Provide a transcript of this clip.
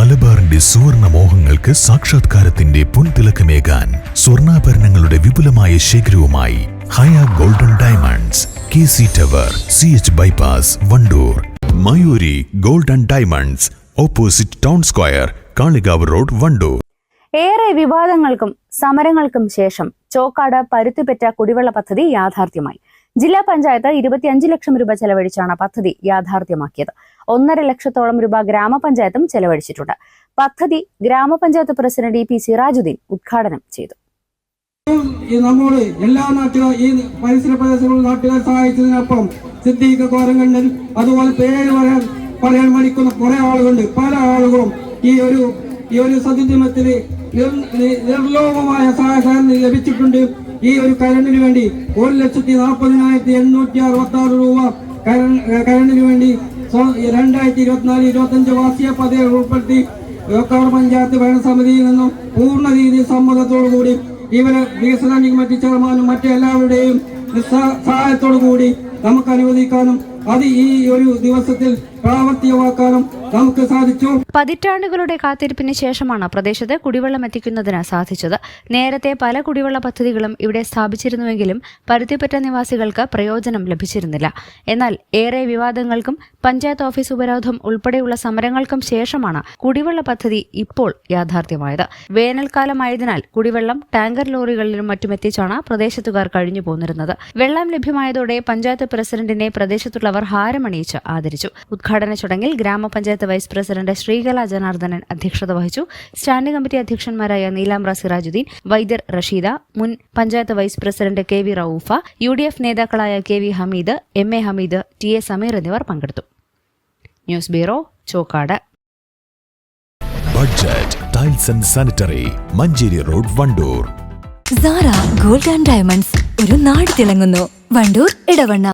മലബാറിന്റെ സുവർണ മോഹങ്ങൾക്ക് സാക്ഷാത്കാരത്തിന്റെ പൊൻതിളക്കമേകാൻ സ്വർണാഭരണങ്ങളുടെ വിപുലമായ ശേഖരവുമായി Haya golden diamonds K C tower C H bypass Wandoor. Mayuri golden diamonds opposite town square Kalikavu road Wandoor. ഏറെ വിവാദങ്ങൾക്കും സമരങ്ങൾക്കും ശേഷം ചോക്കാട് പരുത്തിപ്പറ്റ കുടിവെള്ള പദ്ധതി യാഥാർത്ഥ്യമായി. ജില്ലാ പഞ്ചായത്ത് ഇരുപത്തിയഞ്ച് ലക്ഷം രൂപ ചെലവഴിച്ചാണ് പദ്ധതി യാഥാർത്ഥ്യമാക്കിയത്. ഒന്നര ലക്ഷത്തോളം രൂപ ഗ്രാമപഞ്ചായത്തും ചെലവഴിച്ചിട്ടുണ്ട്. പദ്ധതി ഗ്രാമപഞ്ചായത്ത് പ്രസിഡന്റ് ഇ പി സിറാജുദ്ദീൻ ഉദ്ഘാടനം ചെയ്തു. നമ്മോട് എല്ലാ നാട്ടുകാർ ഈ പരിസര പ്രദേശങ്ങളിൽ നാട്ടുകാർ സഹായിച്ചതിനൊപ്പം സിദ്ദീഖ് കോരങ്കണ്ണൻ അതുപോലെ പേര് പറയാൻ പറയാൻ മടിക്കുന്ന കുറെ ആളുകളുണ്ട്. പല ആളുകളും ഈ ഒരു ഈ ഒരു സതുദ്യമത്തിന് നിർലോഭമായ സഹായം ലഭിച്ചിട്ടുണ്ട്. ഈ ഒരു കരണ്ടിന് വേണ്ടി ഒരു ലക്ഷത്തി നാൽപ്പതിനായിരത്തി എണ്ണൂറ്റി അറുപത്തി ആറ് രൂപ കരണ്ടിന് വേണ്ടി രണ്ടായിരത്തി ഇരുപത്തിനാല് ഇരുപത്തി അഞ്ച് വാർഷിക പദ്ധതി ഉൾപ്പെടുത്തി ലോക്കാട് പഞ്ചായത്ത് ഭരണസമിതിയിൽ നിന്നും പൂർണ രീതിയിൽ സമ്മതത്തോടു കൂടി ഇവർ വികസന കമ്മിറ്റി ചെയർമാനും മറ്റെല്ലാവരുടെയും സഹായത്തോടു കൂടി നമുക്ക് അനുവദിക്കാനും അത് ഈ ഒരു ദിവസത്തിൽ പ്രാവർത്തികമാക്കാനും നമുക്ക് സാധിച്ചു? പതിറ്റാണ്ടുകളുടെ കാത്തിരിപ്പിന് ശേഷമാണ് പ്രദേശത്ത് കുടിവെള്ളം എത്തിക്കുന്നതിന് സാധിച്ചത്. നേരത്തെ പല കുടിവെള്ള പദ്ധതികളും ഇവിടെ സ്ഥാപിച്ചിരുന്നുവെങ്കിലും പരുത്തിപ്പറ്റ നിവാസികൾക്ക് പ്രയോജനം ലഭിച്ചിരുന്നില്ല. എന്നാൽ ഏറെ വിവാദങ്ങൾക്കും പഞ്ചായത്ത് ഓഫീസ് ഉപരോധം ഉൾപ്പെടെയുള്ള സമരങ്ങൾക്കും ശേഷമാണ് കുടിവെള്ള പദ്ധതി ഇപ്പോൾ യാഥാർത്ഥ്യമായത്. വേനൽക്കാലമായതിനാൽ കുടിവെള്ളം ടാങ്കർ ലോറികളിലും മറ്റും എത്തിച്ചാണ് പ്രദേശത്തുകാർ കഴിഞ്ഞു പോന്നിരുന്നത്. വെള്ളം ലഭ്യമായതോടെ പഞ്ചായത്ത് പ്രസിഡന്റിനെ പ്രദേശത്തുള്ളവർ ഹാരമണിയിച്ച് ആദരിച്ചു. ഉദ്ഘാടന ചടങ്ങിൽ ഗ്രാമപഞ്ചായത്ത് വൈസ് പ്രസിഡന്റ് ശ്രീകല ജനാർദ്ദനൻ അധ്യക്ഷത വഹിച്ചു. സ്റ്റാൻഡിംഗ് കമ്മിറ്റി അധ്യക്ഷന്മാരായ നീലാംബ്ര സിറാജുദ്ദീൻ വൈദ്യർ റഷീദ മുൻ panchayat vice president K V Raufa U D F നേതാക്കളായ K V Hameed M A Hameed T A Sameer എന്നിവർ പങ്കെടുത്തു. News bureau Chokkad. Budget tiles and sanitary Manjeri road Wandoor. Zara gold and diamonds ഒരു നാട് തിളങ്ങുന്നു. വണ്ടൂർ ഇടവണ്ണ.